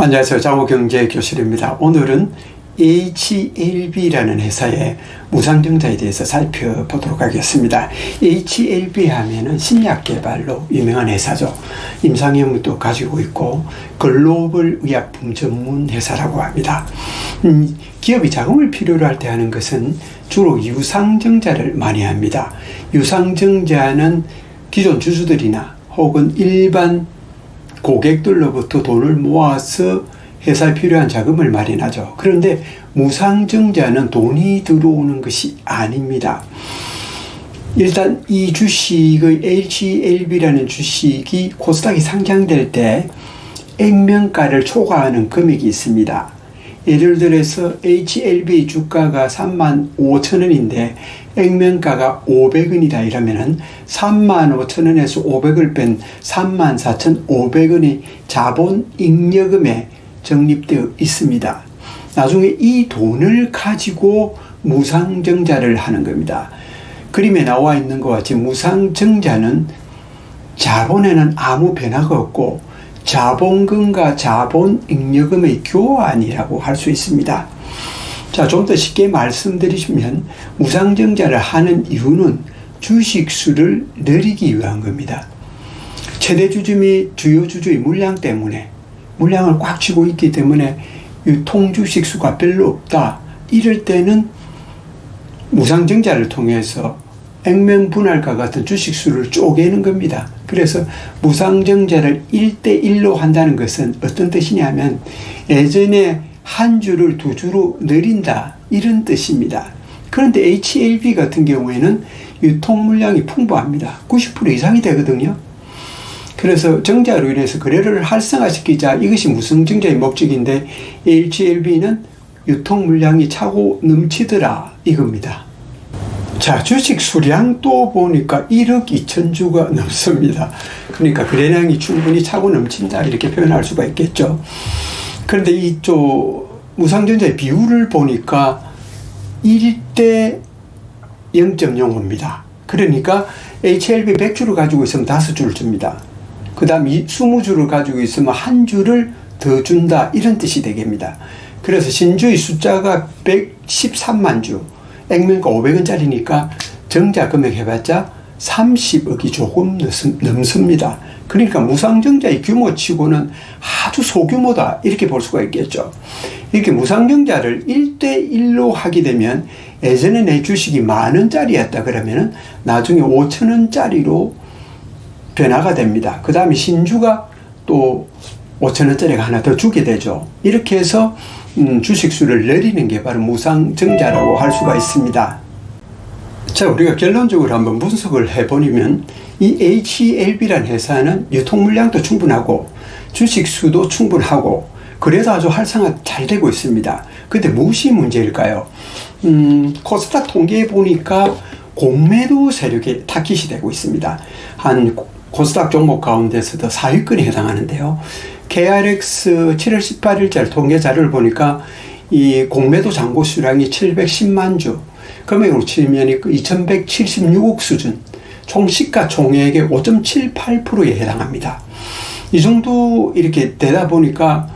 안녕하세요. 장호경제교실입니다. 오늘은 HLB라는 회사의 무상증자에 대해서 살펴보도록 하겠습니다. HLB 하면은 신약 개발로 유명한 회사죠. 임상연구도 가지고 있고 글로벌 의약품 전문 회사라고 합니다. 음, 기업이 자금을 필요로 할 때 하는 것은 주로 유상증자를 많이 합니다. 유상증자는 기존 주주들이나 혹은 일반 고객들로부터 돈을 모아서 회사에 필요한 자금을 마련하죠. 그런데 무상증자는 돈이 들어오는 것이 아닙니다. 일단 이 주식의 HLB라는 주식이 코스닥이 상장될 때 액면가를 초과하는 금액이 있습니다. 예를 들어서 HLB 주가가 3만 5천 원인데 액면가가 500원이다 이러면은 3만 5천 원에서 500을 뺀 3만 4천 500원이 자본 잉여금에 적립되어 있습니다. 나중에 이 돈을 가지고 무상증자를 하는 겁니다. 그림에 나와 있는 것 같이 무상증자는 자본에는 아무 변화가 없고 자본금과 자본 잉여금의 교환이라고 할 수 있습니다. 자, 좀 더 쉽게 말씀드리시면 무상증자를 하는 이유는 주식수를 늘리기 위한 겁니다. 최대 주주 및 주요 주주의 물량 때문에 물량을 꽉 쥐고 있기 때문에 유통 주식 수가 별로 없다. 이럴 때는 무상증자를 통해서 액면 분할과 같은 주식수를 쪼개는 겁니다. 그래서 무상증자를 1대1로 한다는 것은 어떤 뜻이냐면 예전에 한 주를 두 주로 늘린다. 이런 뜻입니다. 그런데 HLB 같은 경우에는 유통 물량이 풍부합니다. 90% 이상이 되거든요. 그래서 정자로 인해서 거래를 활성화시키자 이것이 무상증자의 목적인데 HLB는 유통 물량이 차고 넘치더라 이겁니다. 자, 주식 수량 또 보니까 1억 2천 주가 넘습니다. 그러니까 거래량이 충분히 차고 넘친다 이렇게 표현할 수가 있겠죠. 그런데 이쪽 무상전자의 비율을 보니까 1대 0.05입니다. 그러니까 HLB 100주를 가지고 있으면 5주를 줍니다. 그 다음 20주를 가지고 있으면 한 주를 더 준다 이런 뜻이 되겠습니다. 그래서 신주의 숫자가 113만 주, 액면가 500원짜리니까 정자 금액 해봤자 30억이 조금 넘습니다. 그러니까 무상증자의 규모치고는 아주 소규모다 이렇게 볼 수가 있겠죠. 이렇게 무상증자를 1대1로 하게 되면 예전에 내 주식이 만 원짜리였다 그러면은 나중에 5천 원짜리로 변화가 됩니다. 그 다음에 신주가 또 5천 원짜리가 하나 더 주게 되죠. 이렇게 해서 음, 주식수를 내리는 게 바로 무상증자라고 할 수가 있습니다. 자, 우리가 결론적으로 한번 분석을 해보면 이 HLB라는 회사는 유통 물량도 충분하고 주식수도 충분하고 그래서 아주 활성화 잘 되고 있습니다. 근데 무엇이 문제일까요? 음, 코스닥 통계에 보니까 공매도 세력이 타깃이 되고 있습니다. 한 코스닥 종목 가운데서도 4위권에 해당하는데요. KRX 7월 18일자 통계 자료를 보니까 이 공매도 잔고 수량이 710만 주, 금액으로 치면 2176억 수준, 총 시가 총액의 5.78%에 해당합니다. 이 정도 이렇게 되다 보니까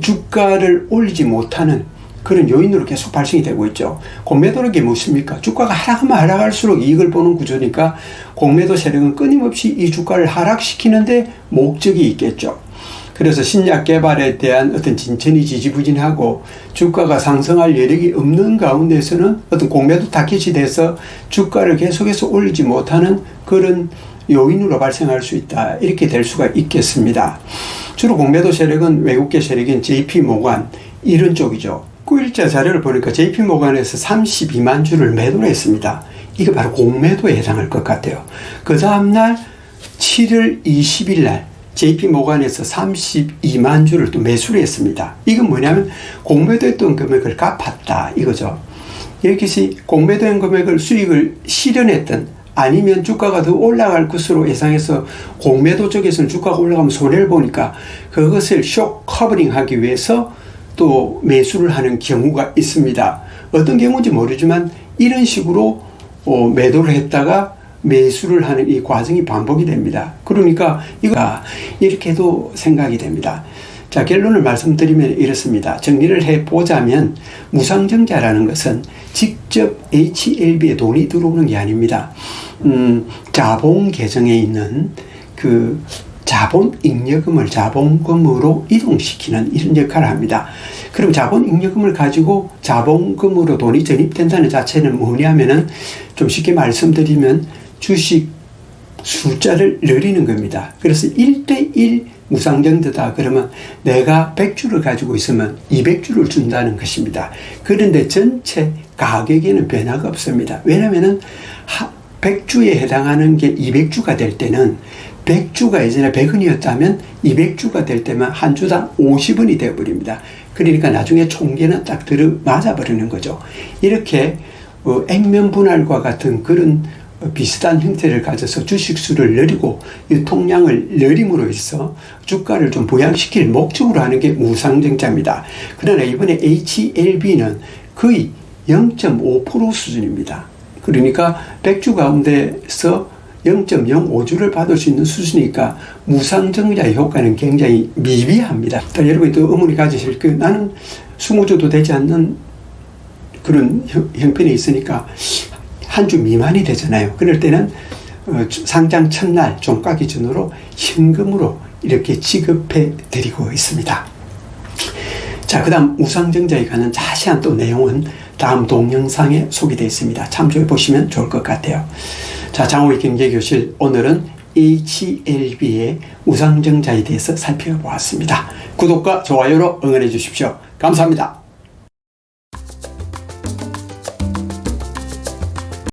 주가를 올리지 못하는 그런 요인으로 계속 발생이 되고 있죠. 공매도는 게 무엇입니까? 주가가 하락하면 하락할수록 이익을 보는 구조니까 공매도 세력은 끊임없이 이 주가를 하락시키는데 목적이 있겠죠. 그래서 신약 개발에 대한 어떤 진천이 지지부진하고 주가가 상승할 여력이 없는 가운데서는 어떤 공매도 타깃이 돼서 주가를 계속해서 올리지 못하는 그런 요인으로 발생할 수 있다. 이렇게 될 수가 있겠습니다. 주로 공매도 세력은 외국계 세력인 JP 모간 이런 쪽이죠. 9일자 자료를 보니까 JP 모간에서 32만 주를 매도를 했습니다. 이게 바로 공매도에 해당할 것 같아요. 그 다음날 7월 20일 날 JP 모간에서 32만 주를 또 매수를 했습니다. 이건 뭐냐면 공매도했던 금액을 갚았다 이거죠. 여기서 공매도한 금액을 수익을 실현했던 아니면 주가가 더 올라갈 것으로 예상해서 공매도 쪽에서는 주가가 올라가면 손해를 보니까 그것을 쇼 커버링 하기 위해서 또 매수를 하는 경우가 있습니다. 어떤 경우인지 모르지만 이런 식으로 어, 매도를 했다가 매수를 하는 이 과정이 반복이 됩니다. 그러니까 이거 이렇게도 생각이 됩니다. 자, 결론을 말씀드리면 이렇습니다. 정리를 해 보자면 무상증자라는 것은 직접 HLB에 돈이 들어오는 게 아닙니다. 음, 자본 계정에 있는 그 자본 잉여금을 자본금으로 이동시키는 이런 역할을 합니다. 그럼 자본 잉여금을 가지고 자본금으로 돈이 전입된다는 자체는 뭐냐면은 좀 쉽게 말씀드리면 주식 숫자를 늘리는 겁니다. 그래서 1대1 무상정자다 그러면 내가 100주를 가지고 있으면 200주를 준다는 것입니다. 그런데 전체 가격에는 변화가 없습니다. 왜냐면은 100주에 해당하는 게 200주가 될 때는 100주가 예전에 100원이었다면 200주가 될 때만 한 주당 50원이 되어버립니다. 그러니까 나중에 총계는 딱 들어 맞아버리는 거죠. 이렇게 어, 액면 분할과 같은 그런 비슷한 형태를 가져서 주식수를 늘리고 유통량을 늘림으로 해서 주가를 좀 부양시킬 목적으로 하는 게 무상증자입니다. 그러나 이번에 HLB는 거의 0.5% 수준입니다. 그러니까 100주 가운데서 0.05주를 받을 수 있는 수준이니까 무상증자의 효과는 굉장히 미비합니다. 여러분이 또 의문이 가지실 그 나는 20주도 되지 않는 그런 형편이 있으니까 한 주 미만이 되잖아요. 그럴 때는 어, 상장 첫날 종가 기준으로 현금으로 이렇게 지급해 드리고 있습니다. 자, 그 다음 우상증자에 관한 자세한 또 내용은 다음 동영상에 소개되어 있습니다. 참조해 보시면 좋을 것 같아요. 자, 장호의 경제교실 오늘은 HLB의 우상증자에 대해서 살펴보았습니다. 구독과 좋아요로 응원해 주십시오. 감사합니다.